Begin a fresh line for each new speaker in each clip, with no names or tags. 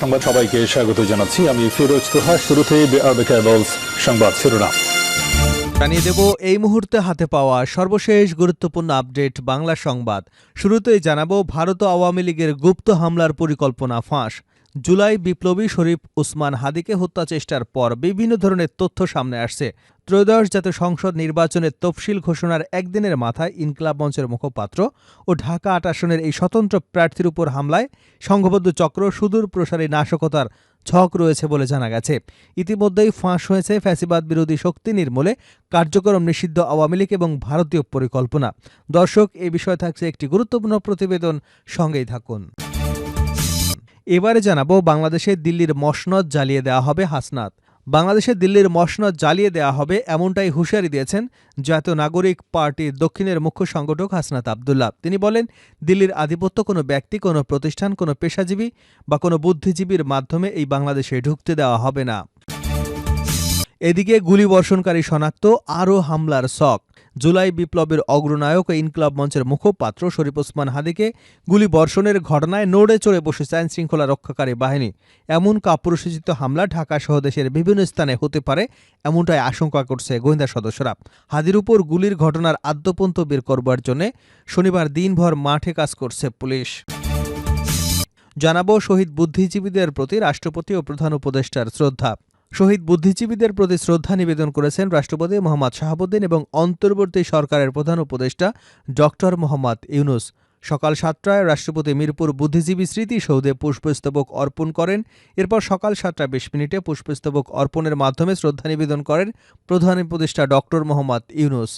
সংবাদ সবাইকে স্বাগত জানাচ্ছি। আমি ফিরোজ তোহা কেবলস সংবাদ শিরোনাম।
জানিয়ে দেব, এই মুহূর্তে হাতে পাওয়া সর্বশেষ গুরুত্বপূর্ণ আপডেট বাংলা সংবাদ। শুরুতেই জানাব, ভারত আওয়ামী লীগের গুপ্ত হামলার পরিকল্পনা ফাঁস। জুলাই বিপ্লবী শরীফ উসমান হাদিকে হত্যা চেষ্টার পর বিভিন্ন ধরনের তথ্য সামনে আসছে। ত্রয়োদশ জাতীয় সংসদ নির্বাচনের তফসিল ঘোষণার একদিনের মাথায় ইনকলাব মঞ্চের মুখপাত্র ও ঢাকা আট আসনের এই স্বতন্ত্র প্রার্থীর উপর হামলায় সংঘবদ্ধ চক্র সুদূর প্রসারী নাশকতার ছক রয়েছে বলে জানা গেছে। ইতিমধ্যেই ফাঁস হয়েছে ফ্যাসিবাদ বিরোধী শক্তি নির্মূলে কার্যক্রম নিষিদ্ধ আওয়ামী লীগ এবং ভারতীয় পরিকল্পনা। দর্শক, এ বিষয়ে থাকছে একটি গুরুত্বপূর্ণ প্রতিবেদন, সঙ্গেই থাকুন। এবারে জানাব বাংলাদেশে দিল্লির মসনদ জ্বালিয়ে দেওয়া হবে হাসনাত। বাংলাদেশে দিল্লির মসনদ জ্বালিয়ে দেওয়া হবে এমনটাই হুঁশিয়ারি দিয়েছেন জাতীয় নাগরিক পার্টির দক্ষিণের মুখ্য সংগঠক হাসনাত আবদুল্লাহ। তিনি বলেন, দিল্লির আধিপত্য কোনো ব্যক্তি, কোনো প্রতিষ্ঠান, কোনো পেশাজীবী বা কোনো বুদ্ধিজীবীর মাধ্যমে এই বাংলাদেশে ঢুকতে দেওয়া হবে না। এদিকে গুলিবর্ষণকারী শনাক্ত আরও হামলার শখ। জুলাই বিপ্লবের অগ্রনায়ক ইনকলাব মঞ্চের মুখপাত্র শরীফ ওসমান হাদিকে গুলি বর্ষণের ঘটনায় নড়ে চড়ে বসেছে আইন শৃঙ্খলা রক্ষাকারী বাহিনী। এমন কাপুরুষোচিত হামলা ঢাকা সহ দেশের বিভিন্ন স্থানে হতে পারে, এমনটাই আশঙ্কা করছে গোয়েন্দা সদস্যরা। হাদির উপর গুলির ঘটনার আদ্যপন্ত বের করবার জন্য শনিবার দিনভর মাঠে কাজ করছে পুলিশ। জানাব শহীদ বুদ্ধিজীবীদের প্রতি রাষ্ট্রপতি ও প্রধান উপদেষ্টার শ্রদ্ধা। শহীদ বুদ্ধিজীবীদের প্রতি শ্রদ্ধা নিবেদন করেছেন রাষ্ট্রপতি মোহাম্মদ শাহাবুদ্দিন এবং অন্তর্বর্তী সরকারের প্রধান উপদেষ্টা ডক্টর মোহাম্মদ ইউনুস। সকাল সাতটায় রাষ্ট্রপতি মিরপুর বুদ্ধিজীবী স্মৃতিসৌধে পুষ্পস্তবক অর্পণ করেন। এরপর সকাল সাতটা বিশ মিনিটে পুষ্পস্তবক অর্পণের মাধ্যমে শ্রদ্ধা নিবেদন করেন প্রধান উপদেষ্টা ডক্টর মোহাম্মদ ইউনুস।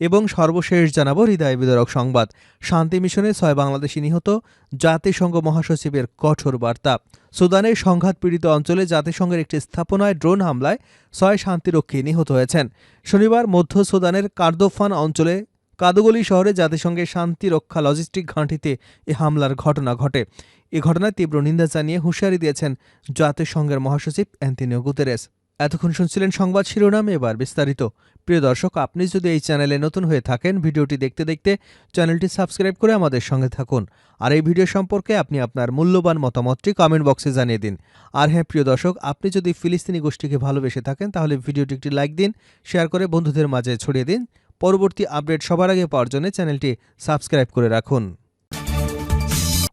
এবং সর্বশেষ জানাব হৃদয় বিদারক সংবাদ। শান্তি মিশনে ছয় বাংলাদেশি নিহত, জাতিসংঘ মহাসচিবের কঠোর বার্তা। সুদানের সংঘাত পীড়িত অঞ্চলে জাতিসংঘের একটি স্থাপনায় ড্রোন হামলায় ছয় শান্তিরক্ষী নিহত হয়েছেন। শনিবার মধ্য সুদানের কার্দোফান অঞ্চলে কাদুগলি শহরে জাতিসংঘের শান্তি রক্ষা লজিস্টিক ঘাঁটিতে এ হামলার ঘটনা ঘটে। এ ঘটনায় তীব্র নিন্দা জানিয়ে হুঁশিয়ারি দিয়েছেন জাতিসংঘের মহাসচিব অ্যান্থনিও গুতেরেস। এতক্ষণ শুনছিলেন সংবাদ শিরোনাম। এবার বিস্তারিত। প্রিয় দর্শক, আপনি যদি এই চ্যানেলে নতুন হয়ে থাকেন, ভিডিওটি দেখতে দেখতে চ্যানেলটি সাবস্ক্রাইব করে আমাদের সঙ্গে থাকুন। আর এই ভিডিও সম্পর্কে আপনি আপনার মূল্যবান মতামতটি কমেন্ট বক্সে জানিয়ে দিন। আর হ্যাঁ প্রিয় দর্শক, আপনি যদি ফিলিস্তিনি গোষ্ঠীকে ভালোবেসে থাকেন, তাহলে ভিডিওটি একটি লাইক দিন শেয়ার করে বন্ধুদের মাঝে ছড়িয়ে দিন। পরবর্তী আপডেট সবার আগে পাওয়ার জন্য চ্যানেলটি সাবস্ক্রাইব করে রাখুন।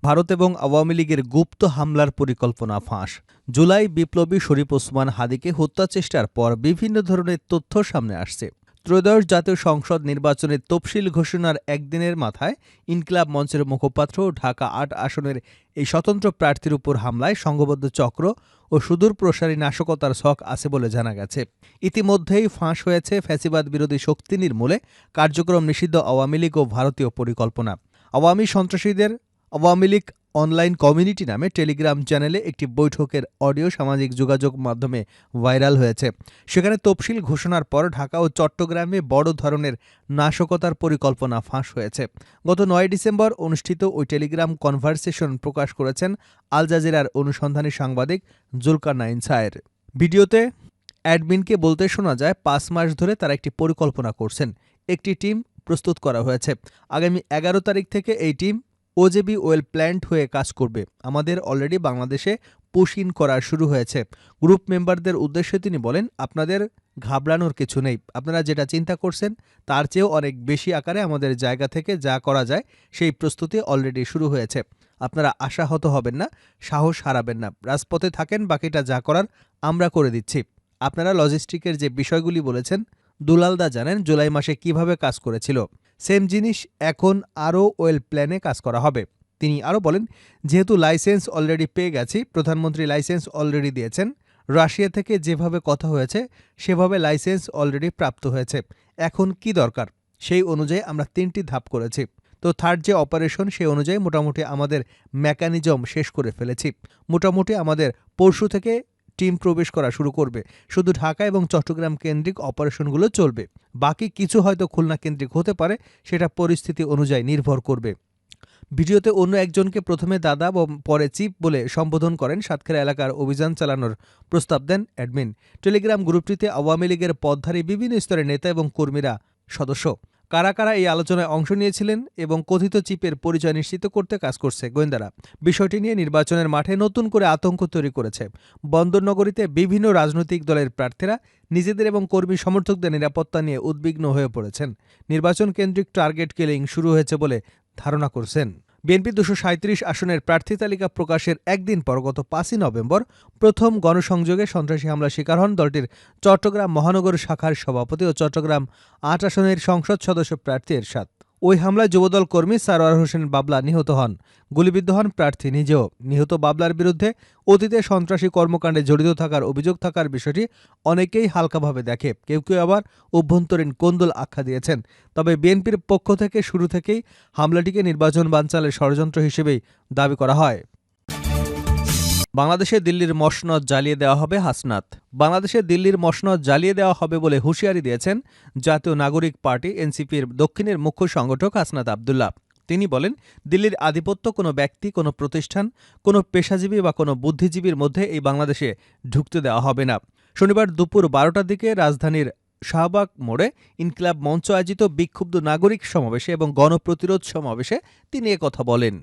ভারত এবং আওয়ামী লীগের গুপ্ত হামলার পরিকল্পনা ফাঁস। জুলাই বিপ্লবী শরীফ ওসমান হাদিকে হত্যা চেষ্টার পর বিভিন্ন ধরনের তথ্য সামনে আসছে। ত্রয়োদশ জাতীয় সংসদ নির্বাচনের তফসিল ঘোষণার একদিনের মাথায় ইনকিলাব মঞ্চের মুখপাত্র ঢাকা আট আসনের এই স্বতন্ত্র প্রার্থীর উপর হামলায় সংঘবদ্ধ চক্র ও সুদূর প্রসারী নাশকতার শখ আছে বলে জানা গেছে। ইতিমধ্যেই ফাঁস হয়েছে ফ্যাসিবাদ বিরোধী শক্তি নির্মূলে কার্যক্রম নিষিদ্ধ আওয়ামী লীগ ও ভারতীয় পরিকল্পনা। আওয়ামী সন্ত্রাসীদের আওয়ামী লীগ অনলাইন কমিউনিটি নামে টেলিগ্রাম চ্যানেলে একটি বৈঠকের অডিও সামাজিক যোগাযোগ মাধ্যমে ভাইরাল হয়েছে। সেখানে তফসিল ঘোষণার পর ঢাকা ও চট্টগ্রামে বড় ধরনের নাশকতার পরিকল্পনা ফাঁস হয়েছে। গত নয় ডিসেম্বর অনুষ্ঠিত ওই টেলিগ্রাম কনভারসেশন প্রকাশ করেছেন আল জাজিরার অনুসন্ধানী সাংবাদিক জুলকার নাইন সায়ের। ভিডিওতে অ্যাডমিনকে বলতে শোনা যায়, পাঁচ মাস ধরে তারা একটি পরিকল্পনা করছেন। একটি টিম প্রস্তুত করা হয়েছে। আগামী এগারো তারিখ থেকে এই টিম ওজেবি ওয়েল প্ল্যান্ট হয়ে কাজ করবে। আমাদের অলরেডি বাংলাদেশে পুশ ইন করা শুরু হয়েছে। গ্রুপ মেম্বারদের উদ্দেশ্যে তিনি বলেন, আপনাদের ঘাবড়ানোর কিছু নেই। আপনারা যেটা চিন্তা করছেন, তার চেয়েও অনেক বেশি আকারে আমাদের জায়গা থেকে যা করা যায়, সেই প্রস্তুতি অলরেডি শুরু হয়েছে। আপনারা আশাহত হবেন না, সাহস হারাবেন না। রাজপথে থাকেন, বাকিটা যা করার আমরা করে দিচ্ছি। আপনারা লজিস্টিকের যে বিষয়গুলি বলেছেন, দুলালদা জানেন জুলাই মাসে কীভাবে কাজ করেছিল। সেম জিনিস এখন আরও ওয়েল প্ল্যানে কাজ করা হবে। তিনি আরও বলেন, যেহেতু লাইসেন্স অলরেডি পেয়ে গেছি, প্রধানমন্ত্রী লাইসেন্স অলরেডি দিয়েছেন, রাশিয়া থেকে যেভাবে কথা হয়েছে, সেভাবে লাইসেন্স অলরেডি প্রাপ্ত হয়েছে। এখন কি দরকার? সেই অনুযায়ী আমরা তিনটি ধাপ করেছি। তো থার্ড যে অপারেশন সেই অনুযায়ী মোটামুটি আমাদের মেকানিজম শেষ করে ফেলেছি। মোটামুটি আমাদের পরশু থেকে টিম প্রবেশ করা শুরু করবে। শুধু ঢাকা এবং চট্টগ্রাম কেন্দ্রিক অপারেশনগুলো চলবে। বাকি কিছু হয়তো খুলনা কেন্দ্রিক হতে পারে, সেটা পরিস্থিতি অনুযায়ী নির্ভর করবে। ভিডিওতে অন্য একজনকে প্রথমে দাদা পরে চিপ বলে সম্বোধন করেন সাতক্ষীরা এলাকার অভিযান চালানোর প্রস্তাব দেন অ্যাডমিন। টেলিগ্রাম গ্রুপটিতে আওয়ামী লীগের পদধারী বিভিন্ন স্তরের নেতা এবং কর্মীরা সদস্য। কারা কারা এই আলোচনায় অংশ নিয়েছিলেন এবং কথিত চিপের পরিচয় নিশ্চিত করতে কাজ করছে গোয়েন্দারা। বিষয়টি নিয়ে নির্বাচনের মাঠে নতুন করে আতঙ্ক তৈরি করেছে। বন্দরনগরীতে বিভিন্ন রাজনৈতিক দলের প্রার্থীরা নিজেদের এবং কর্মী সমর্থকদের নিরাপত্তা নিয়ে উদ্বিগ্ন হয়ে পড়েছেন। নির্বাচন কেন্দ্রিক টার্গেট কিলিং শুরু হয়েছে বলে ধারণা করছেন। বিএনপি দুশো সাঁত্রিশ আসনের প্রার্থী তালিকা প্রকাশের একদিন পর গত পাঁচই নভেম্বর প্রথম গণসংযোগে সন্ত্রাসী হামলা শিকার হন দলটির চট্টগ্রাম মহানগর শাখার সভাপতি ও চট্টগ্রাম আট আসনের সংসদ সদস্য প্রার্থী এরশাদ। ওই হামলায় যুবদল কর্মী সারোয়ার হোসেন বাবলা নিহত হন। গুলিবিদ্ধ হন প্রার্থী নিজেও। নিহত বাবলার বিরুদ্ধে অতীতে সন্ত্রাসী কর্মকাণ্ডে জড়িত থাকার অভিযোগ থাকার বিষয়টি অনেকেই হালকাভাবে দেখে। কেউ কেউ আবার অভ্যন্তরীণ কোন্দল আখ্যা দিয়েছেন। তবে বিএনপির পক্ষ থেকে শুরু থেকেই হামলাটিকে নির্বাচন বানচালের ষড়যন্ত্র হিসেবেই দাবি করা হয়। বাংলাদেশে দিল্লির মসনদ জ্বালিয়ে দেওয়া হবে হাসনাত। বাংলাদেশে দিল্লির মসনদ জ্বালিয়ে দেওয়া হবে বলে হুঁশিয়ারি দিয়েছেন জাতীয় নাগরিক পার্টি এনসিপির দক্ষিণের মুখ্য সংগঠক হাসনাত আবদুল্লাহ। তিনি বলেন, দিল্লির আধিপত্য কোনো ব্যক্তি, কোনো প্রতিষ্ঠান, কোনো পেশাজীবী বা কোনো বুদ্ধিজীবীর মধ্যে এই বাংলাদেশে ঢুকতে দেওয়া হবে না। শনিবার দুপুর বারোটার দিকে রাজধানীর শাহবাগ মোড়ে ইনকিলাব মঞ্চ আয়োজিত বিক্ষুব্ধ নাগরিক সমাবেশে এবং গণপ্রতিরোধ সমাবেশে তিনি কথা বলেন।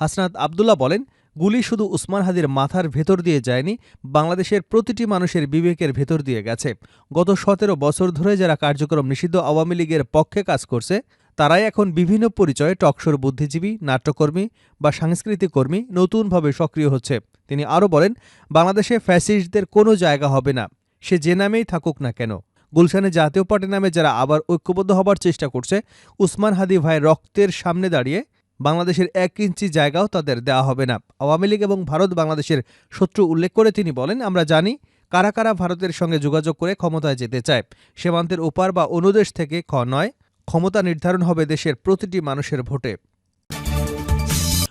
হাসনাত আবদুল্লাহ বলেন গুলি শুধু উসমান হাদির মাথার ভেতর দিয়ে যায়নি, বাংলাদেশের প্রতিটি মানুষের বিবেকের ভেতর দিয়ে গেছে। গত সতেরো বছর ধরে যারা কার্যক্রম নিষিদ্ধ আওয়ামী লীগের পক্ষে কাজ করছে, তারাই এখন বিভিন্ন পরিচয়ে টকশোর বুদ্ধিজীবী, নাট্যকর্মী বা সাংস্কৃতিক কর্মী নতুনভাবে সক্রিয় হচ্ছে। তিনি আরও বলেন, বাংলাদেশে ফ্যাসিস্টদের কোনো জায়গা হবে না, সে যে নামেই থাকুক না কেন। গুলশানে জাতীয় পার্টি নামে যারা আবার ঐক্যবদ্ধ হবার চেষ্টা করছে, উসমান হাদি ভাই রক্তের সামনে দাঁড়িয়ে বাংলাদেশের এক ইঞ্চি জায়গাও তাদের দেওয়া হবে না। আওয়ামী লীগ এবং ভারত বাংলাদেশের শত্রু উল্লেখ করে তিনি বলেন, আমরা জানি কারা কারা ভারতের সঙ্গে যোগাযোগ করে ক্ষমতায় যেতে চায়। সীমান্তের ওপার বা অনুদেশ থেকে খ নয়, ক্ষমতা নির্ধারণ হবে দেশের প্রতিটি মানুষের ভোটে।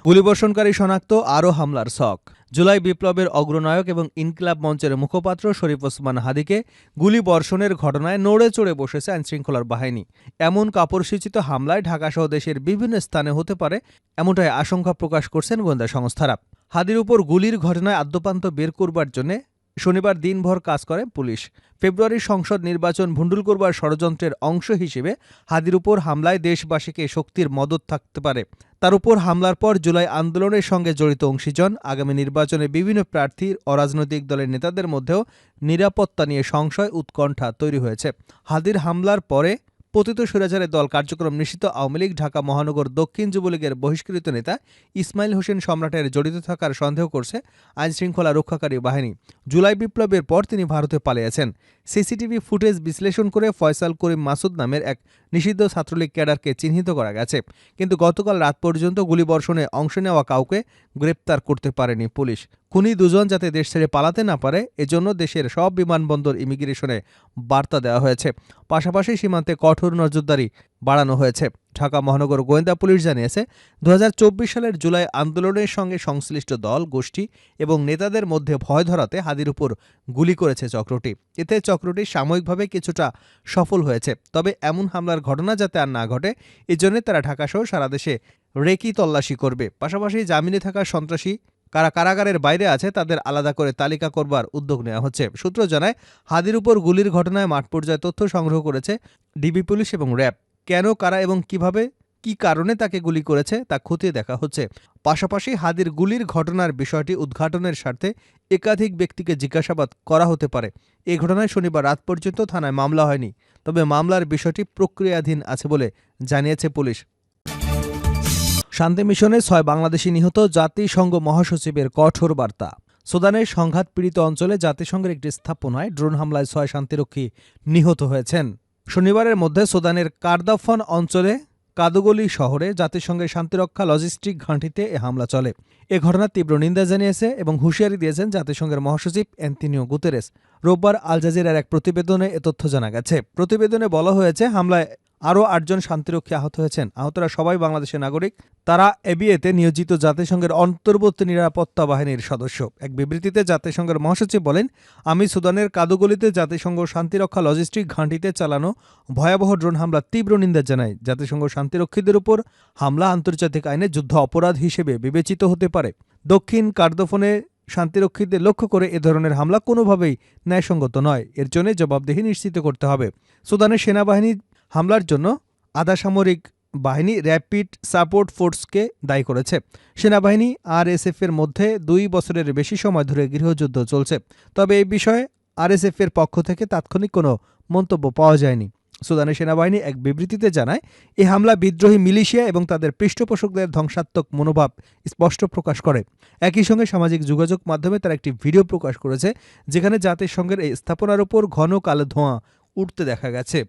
গুলিবর্ষণকারী শনাক্ত আরও হামলার ছক জুলাই বিপ্লবের অগ্রনায়ক এবং ইনকিলাব মঞ্চের মুখপাত্র শরীফ ওসমান হাদিকে গুলি বর্ষণের ঘটনায় নড়ে চড়ে বসেছে আইনশৃঙ্খলার বাহিনী। এমন কাপড়সূচিত হামলায় ঢাকাসহ দেশের বিভিন্ন স্থানে হতে পারে এমনটাই আশঙ্কা প্রকাশ করছেন গোয়েন্দা সংস্থারা। হাদির উপর গুলির ঘটনায় আদ্যপান্ত বের করবার জন্য শনিবার দিনভর কাজ করে পুলিশ। ফেব্রুয়ারির সংসদ নির্বাচন ভুন্ডুল করবার ষড়যন্ত্রের অংশ হিসেবে হাদির উপর হামলায় দেশবাসীকে শক্তির মদত থাকতে পারে। তার উপর হামলার পর জুলাই আন্দোলনের সঙ্গে জড়িত অংশীজন, আগামী নির্বাচনে বিভিন্ন প্রার্থী অরাজনৈতিক দলের নেতাদের মধ্যেও নিরাপত্তা নিয়ে সংশয়, উৎকণ্ঠা তৈরি হয়েছে। হাদির হামলার পরে পতিত সুরাচারের দল কার্যক্রম নিষিদ্ধ আওয়ামী লীগ, ঢাকা মহানগর দক্ষিণ যুবলীগের বহিষ্কৃত নেতা ইসমাইল হোসেন সম্রাটের জড়িত থাকার সন্দেহ করছে আইনশৃঙ্খলা রক্ষাকারী বাহিনী। জুলাই বিপ্লবের পর তিনি ভারতে পালিয়েছেন। সিসিটিভি ফুটেজ বিশ্লেষণ করে ফয়সাল করিম মাসুদ নামের এক নিষিদ্ধ ছাত্রলীগ ক্যাডারকে চিহ্নিত করা গেছে। কিন্তু গতকাল রাত পর্যন্ত গুলিবর্ষণে অংশ নেওয়া কাউকে গ্রেপ্তার করতে পারেনি পুলিশ। খুনি দুজন যাতে দেশ ছেড়ে পালাতে না পারে, এজন্য দেশের সব বিমানবন্দর ইমিগ্রেশনে বার্তা দেওয়া হয়েছে। পাশাপাশি সীমান্তে কঠোর নজরদারি বাড়ানো হয়েছে। ঢাকা মহানগর গোয়েন্দা পুলিশ জানিয়েছে, দুহাজার চব্বিশ সালের জুলাই আন্দোলনের সঙ্গে সংশ্লিষ্ট দল, গোষ্ঠী এবং নেতাদের মধ্যে ভয় ধরাতে হাদির উপর গুলি করেছে চক্রটি। এতে চক্রটি সাময়িকভাবে কিছুটা সফল হয়েছে, তবে এমন হামলার ঘটনা যাতে আর না ঘটে, এজন্য তারা ঢাকাসহ সারা দেশে রেকি তল্লাশি করবে। পাশাপাশি জামিনে থাকা সন্ত্রাসী কারা কারাগারের বাইরে আছে তাদের আলাদা করে তালিকা করবার উদ্যোগ নেওয়া হচ্ছে। সূত্র জানায়, হাদির উপর গুলির ঘটনায় মাঠ পর্যায়ে তথ্য সংগ্রহ করেছে ডিবি পুলিশ এবং র্যাব। কেন, কারা এবং কীভাবে, কি কারণে তাকে গুলি করেছে তা খতিয়ে দেখা হচ্ছে। পাশাপাশি হাদির গুলির ঘটনার বিষয়টি উদ্ঘাটনের স্বার্থে একাধিক ব্যক্তিকে জিজ্ঞাসাবাদ করা হতে পারে। এ ঘটনায় শনিবার রাত পর্যন্ত থানায় মামলা হয়নি। তবে মামলার বিষয়টি প্রক্রিয়াধীন আছে বলে জানিয়েছে পুলিশ। শান্তি মিশনে ছয় বাংলাদেশি নিহত জাতিসংঘ মহাসচিবের কঠোর বার্তা। সুদানের সংঘাত পীড়িত অঞ্চলে জাতিসংঘের একটি স্থাপনায় ড্রোন হামলায় ছয় শান্তিরক্ষী নিহত হয়েছেন। শনিবারের মধ্যে সুদানের কার্দাফন অঞ্চলে কাদুগলি শহরে জাতিসংঘের শান্তিরক্ষা লজিস্টিক ঘাঁটিতে এ হামলা চলে। এ ঘটনার তীব্র নিন্দা জানিয়েছে এবং হুঁশিয়ারি দিয়েছেন জাতিসংঘের মহাসচিব অ্যান্তিনিও গুতেরেস। রোববার আল জাজিরার এক প্রতিবেদনে এ তথ্য জানা গেছে। প্রতিবেদনে বলা হয়েছে, হামলায় আরও আটজন শান্তিরক্ষী আহত হয়েছেন। আহতরা সবাই বাংলাদেশের নাগরিক। তারা এবিএতে নিয়োজিত জাতিসংঘের অন্তর্বর্তী নিরাপত্তা বাহিনীর সদস্য। এক বিবৃতিতে জাতিসংঘের মহাসচিব বলেন, আমি সুদানের কাদুগলিতে জাতিসংঘ শান্তিরক্ষা লজিস্টিক ঘাঁটিতে চালানো ভয়াবহ ড্রোন হামলা তীব্র নিন্দা জানায় জাতিসংঘ শান্তিরক্ষীদের উপর হামলা আন্তর্জাতিক আইনে যুদ্ধ অপরাধ হিসেবে বিবেচিত হতে পারে। দক্ষিণ কার্দোফোনে শান্তিরক্ষীদের লক্ষ্য করে এ ধরনের হামলা কোনোভাবেই ন্যায়সঙ্গত নয়। এর জন্য জবাবদিহি নিশ্চিত করতে হবে। সুদানের সেনাবাহিনী হামলার জন্য আধা সামরিক বাহিনী র্যাপিড সাপোর্ট ফোর্সকে দায়ী করেছে। সেনাবাহিনী আর এসএফ এর মধ্যে দুই বছরের বেশি সময় ধরে গৃহযুদ্ধ চলছে। তবে এই বিষয়ে আরএসএফ এর পক্ষ থেকে তাৎক্ষণিক কোনো মন্তব্য পাওয়া যায়নি। সুদানের সেনাবাহিনী এক বিবৃতিতে জানায় এই হামলা বিদ্রোহী মিলিশিয়া এবং তাদের পৃষ্ঠপোষকদের ধ্বংসাত্মক মনোভাব স্পষ্ট প্রকাশ করে। একই সঙ্গে সামাজিক যোগাযোগ মাধ্যমে তারা একটি ভিডিও প্রকাশ করেছে, যেখানে জাতিসংঘের এই স্থাপনার উপর ঘন কালো ধোঁয়া উঠতে দেখা গেছে।